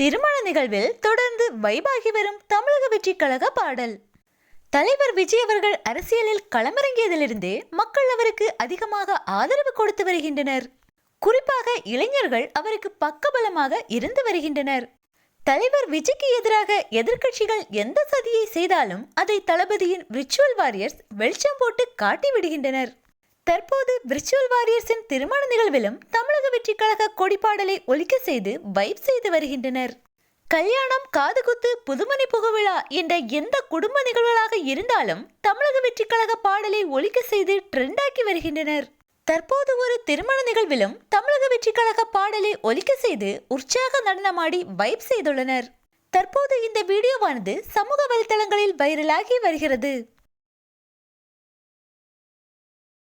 திருமண நிகழ்வில் தொடர்ந்து வைபாகி வரும் தமிழக வெற்றி கழக பாடல். தலைவர் விஜய் அவர்கள் அரசியலில் களமிறங்கியதிலிருந்தே மக்கள் அவருக்கு அதிகமாக ஆதரவு கொடுத்து வருகின்றனர். குறிப்பாக இளைஞர்கள் அவருக்கு பக்கபலமாக இருந்து வருகின்றனர். தலைவர் விஜய்க்கு எதிராக எதிர்க்கட்சிகள் எந்த சதியை செய்தாலும் அதை தளபதியின் விர்ச்சுவல் வாரியர்ஸ் வெளிச்சம் போட்டு காட்டி விடுகின்றனர் தற்போது விர்ச்சுவல் வாரியர்ஸின் திருமண நிகழ்விலும் தமிழக வெற்றி கழக கொடிப்பாடலை ஒலிக்க செய்து வைப் செய்து வருகின்றனர். கல்யாணம் காதுகுத்து புதுமணி புகுவிழா என்ற எந்த குடும்ப நிகழ்வுகளாக இருந்தாலும் தமிழக வெற்றி கழக பாடலை ஒலிக்க செய்து ட்ரெண்டாக்கி வருகின்றனர். தற்போது ஒரு திருமண நிகழ்விலும் தமிழக வெற்றி கழக பாடலை ஒலிக்க செய்து உற்சாக நடனமாடி வைப் செய்துள்ளனர். தற்போது இந்த வீடியோவானது சமூக வலைதளங்களில் வைரலாகி வருகிறது.